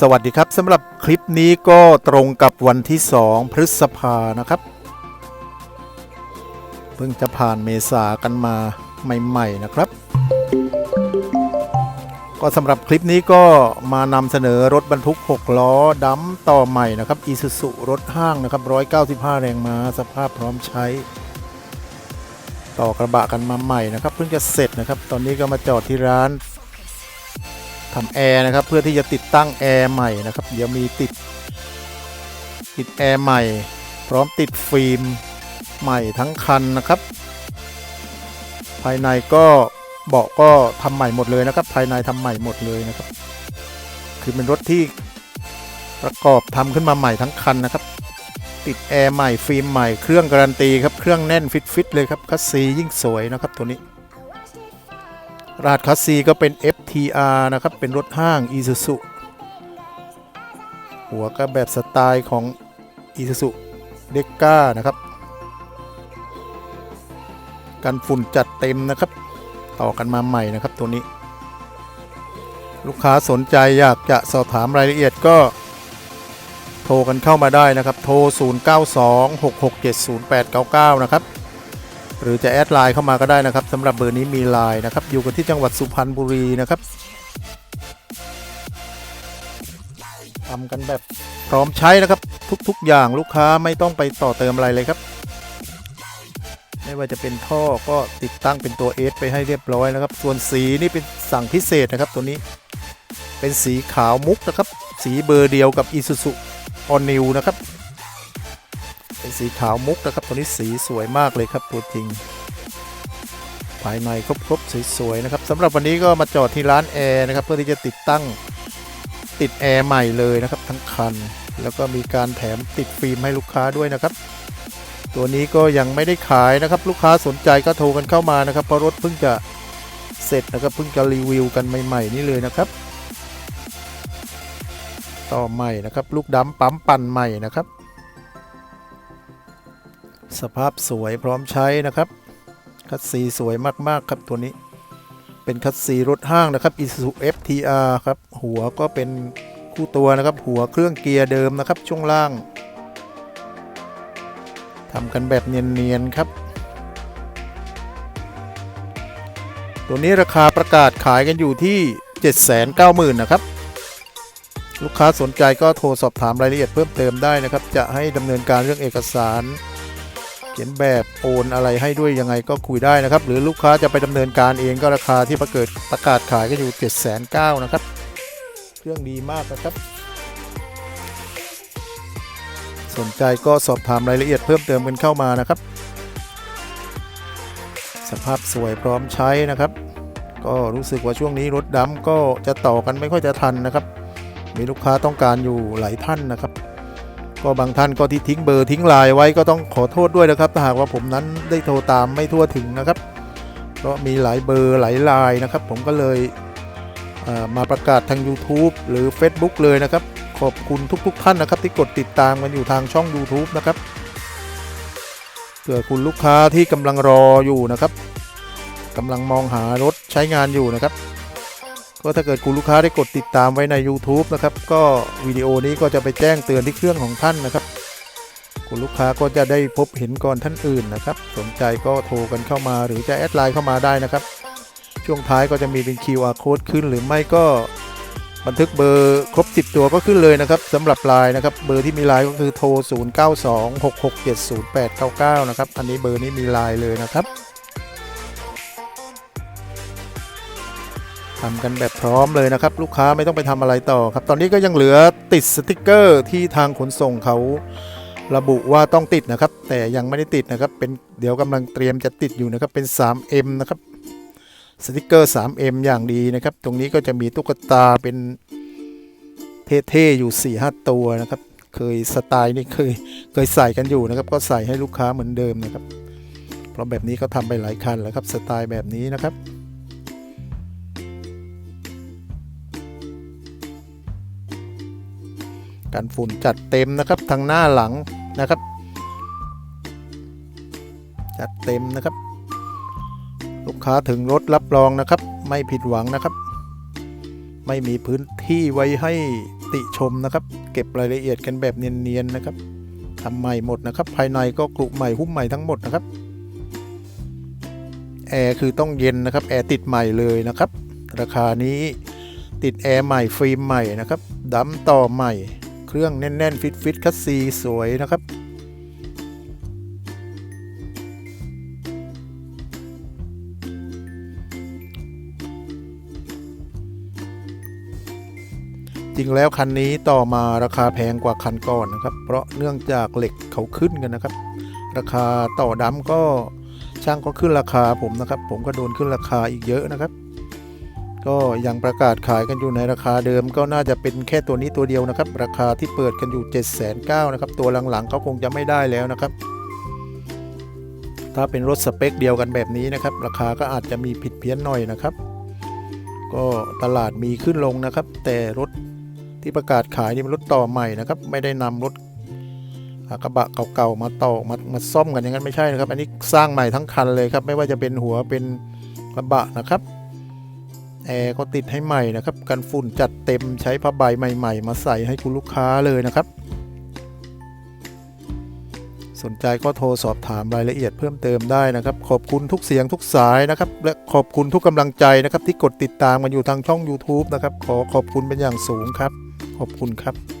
สวัสดีครับสำหรับคลิปนี้ก็ตรงกับวันที่ 2 พฤษภานะครับ เพิ่งจะผ่านเมษากันมาใหม่ ๆ นะครับ ก็สำหรับคลิปนี้ก็มานำเสนอรถบรรทุก 6 ล้อดัมต่อใหม่นะครับอีซูซุรถห้างนะครับ 195 แรงม้าสภาพพร้อมใช้ ต่อกระบะกันมาใหม่นะครับ เพิ่งจะเสร็จนะครับ ตอนนี้ก็มาจอดที่ร้าน ทำแอร์นะครับเพื่อที่จะติดตั้งแอร์ใหม่นะครับเดี๋ยวมีติดติดแอร์ใหม่ พร้อมติดฟิล์มใหม่ทั้งคันนะครับ ภายในก็เบาะก็ทำใหม่หมดเลยนะครับ ภายในทำใหม่หมดเลยนะครับ คือเป็นรถที่ประกอบทำขึ้นมาใหม่ทั้งคันนะครับ ติดแอร์ใหม่ฟิล์มใหม่เครื่องการันตีครับเครื่องแน่นฟิตๆเลยครับคัสซียิ่งสวยนะครับตัวนี้ รหัสคัสซีก็เป็น FTR นะครับ เป็นรถห้าง Isuzu หัวก็แบบสไตล์ของ Isuzu d e c a นะครับ กันฝุ่นจัดเต็มนะครับ ต่อกันมาใหม่นะครับตัวนี้ ลูกค้าสนใจอยากจะสอบถามรายละเอียดก็โทรกันเข้ามาได้นะครับ โทร 0926670899 นะครับ หรือจะแอดไลน์เข้ามาก็ได้นะครับสำหรับเบอร์นี้มีไลน์นะครับ อยู่กันที่จังหวัดสุพรรณบุรีนะครับทำกันแบบพร้อมใช้นะครับ ทุกๆ อย่างลูกค้าไม่ต้องไปต่อเติมอะไรเลยครับ ไม่ว่าจะเป็นท่อก็ติดตั้งเป็นตัว S ไปให้เรียบร้อยนะครับ ส่วนสีนี่เป็นสั่งพิเศษนะครับ ตัวนี้เป็นสีขาวมุกนะครับ สีเบอร์เดียวกับ Isuzu All New นะครับ เป็นสีขาวมุกนะครับ ตัวนี้สีสวยมากเลยครับตัวจริง ภายในครบๆสวยๆนะครับสำหรับวันนี้ก็มาจอดที่ร้านแอร์นะครับเพื่อที่จะติดตั้งติดแอร์ใหม่เลยนะครับทั้งคัน แล้วก็มีการแถมติดฟิล์มให้ลูกค้าด้วยนะครับ ตัวนี้ก็ยังไม่ได้ขายนะครับ ลูกค้าสนใจก็โทรกันเข้ามานะครับเพราะรถเพิ่งจะเสร็จนะครับเพิ่งจะรีวิวกันใหม่ ๆ นี่เลยนะครับ ต่อใหม่นะครับ ลูกดำปั๊มปั่นใหม่นะครับ สภาพสวยพร้อมใช้นะครับคัสซีสวยมากๆครับตัวนี้ เป็นคัสซีรถห้างนะครับ Isuzu FTR ครับหัวก็เป็นคู่ตัวนะครับ หัวเครื่องเกียร์เดิมนะครับ ช่วงล่างทำกันแบบเนียนๆครับ ตัวนี้ราคาประกาศขายกันอยู่ที่ 790,000นะครับ ลูกค้าสนใจก็โทรสอบถามรายละเอียดเพิ่มเติมได้นะครับ จะให้ดำเนินการเรื่องเอกสาร ขียนแบบโอนอะไรให้ด้วยยังไงก็คุยได้นะครับ หรือลูกค้าจะไปดำเนินการเองก็ราคาที่ประเกิดประกาศขายก็อยู่7 9 0 0 0นะครับ เครื่องดีมากนะครับ สนใจก็สอบถามรายละเอียดเพิ่มเติมกันเข้ามานะครับ สภาพสวยพร้อมใช้นะครับ ก็รู้สึกว่าช่วงนี้รถดำก็จะต่อกันไม่ค่อยจะทันนะครับ มีลูกค้าต้องการอยู่หลายท่านนะครับ ก็บางท่านก็ที่ทิ้งเบอร์ทิ้งไลน์ไว้ก็ต้องขอโทษด้วยนะครับถ้าหากว่าผมนั้นได้โทรตามไม่ทั่วถึงนะครับเพราะมีหลายเบอร์หลายไลน์นะครับ ผมก็เลยเมาประกาศทาง YouTube หรือ Facebook เลยนะครับ ขอบคุณทุกๆทท่านนะครับ ที่กดติดตามกันอยู่ทางช่อง YouTube นะครับเผื่อคุณลูกค้าที่กำลังรออยู่นะครับกำลังมองหารถใช้งานอยู่นะครับ ก็ถ้าเกิดคุณลูกค้าได้กดติดตามไว้ใน YouTube นะครับ ก็วิดีโอนี้ก็จะไปแจ้งเตือนที่เครื่องของท่านนะครับ คุณลูกค้าก็จะได้พบเห็นก่อนท่านอื่นนะครับ สนใจก็โทรกันเข้ามาหรือจะแอดไลน์เข้ามาได้นะครับ ช่วงท้ายก็จะมีเป็น QR code ขึ้นหรือไม่ก็บันทึกเบอร์ครบ 10 ตัวก็ขึ้นเลยนะครับสำหรับไลน์นะครับ เบอร์ที่มีไลน์ก็คือโทร 0926670899 นะครับ อันนี้เบอร์นี้มีไลน์เลยนะครับ ทำกันแบบพร้อมเลยนะครับ ลูกค้าไม่ต้องไปทำอะไรต่อครับ ตอนนี้ก็ยังเหลือติดสติกเกอร์ที่ทางขนส่งเขาระบุว่าต้องติดนะครับ แต่ยังไม่ได้ติดนะครับ เป็นเดี๋ยวกำลังเตรียมจะติดอยู่นะครับเป็น 3M นะครับสติกเกอร์ 3M อย่างดีนะครับ ตรงนี้ก็จะมีตุ๊กตาเป็นเท่ๆอยู่ 4-5 ตัวนะครับ เคยสไตล์นี่เคยเคยใส่กันอยู่นะครับ ก็ใส่ให้ลูกค้าเหมือนเดิมนะครับ เพราะแบบนี้เขาทำไปหลายคันแล้วครับสไตล์แบบนี้นะครับ กันฝุ่นจัดเต็มนะครับทางหน้าหลังนะครับ จัดเต็มนะครับ ลูกค้าถึงรถรับรองนะครับ ไม่ผิดหวังนะครับ ไม่มีพื้นที่ไว้ให้ติชมนะครับ เก็บรายละเอียดกันแบบเนียนๆนะครับทำใหม่หมดนะครับ ภายในก็กลุใหม่หุ้มใหม่ทั้งหมดนะครับแอร์คือต้องเย็นนะครับแอร์ติดใหม่เลยนะครับ ราคานี้ติดแอร์ใหม่ฟิล์มใหม่นะครับดัมต่อใหม่ รื่องแน่นๆ ฟิตฟิตคัสซีสวยนะครับจริงแล้วคันนี้ต่อมาราคาแพงกว่าคันก่อนนะครับ เพราะเนื่องจากเหล็กเขาขึ้นกันนะครับ ราคาต่อดำก็ช่างก็ขึ้นราคาผมนะครับ ผมก็โดนขึ้นราคาอีกเยอะนะครับ ก็ยังประกาศขายกันอยู่ในราคาเดิม ก็น่าจะเป็นแค่ตัวนี้ตัวเดียวนะครับ ราคาที่เปิดกันอยู่ 7 9 0 0 0นะครับ ตัวหลังๆเขาคงจะไม่ได้แล้วนะครับ ถ้าเป็นรถสเปคเดียวกันแบบนี้นะครับ ราคาก็อาจจะมีผิดเพี้ยนหน่อยนะครับ ก็ตลาดมีขึ้นลงนะครับ แต่รถที่ประกาศขายนี่เป็นรถต่อใหม่นะครับ ไม่ได้นำรถกระบะเก่าๆมาต่อมามาซ่อมกันอย่างนั้นไม่ใช่นะครับ อันนี้สร้างใหม่ทั้งคันเลยครับ ไม่ว่าจะเป็นหัวเป็นกระบะนะครับ แอร์ก็ติดให้ใหม่นะครับ กันฝุ่นจัดเต็มใช้ผ้าใบใหม่ ๆ มาใส่ให้คุณลูกค้าเลยนะครับ สนใจก็โทรสอบถามรายละเอียดเพิ่มเติมได้นะครับ ขอบคุณทุกเสียงทุกสายนะครับ และขอบคุณทุกกำลังใจนะครับ ที่กดติดตามกันอยู่ทางช่อง YouTube นะครับ ขอขอบคุณเป็นอย่างสูงครับ ขอบคุณครับ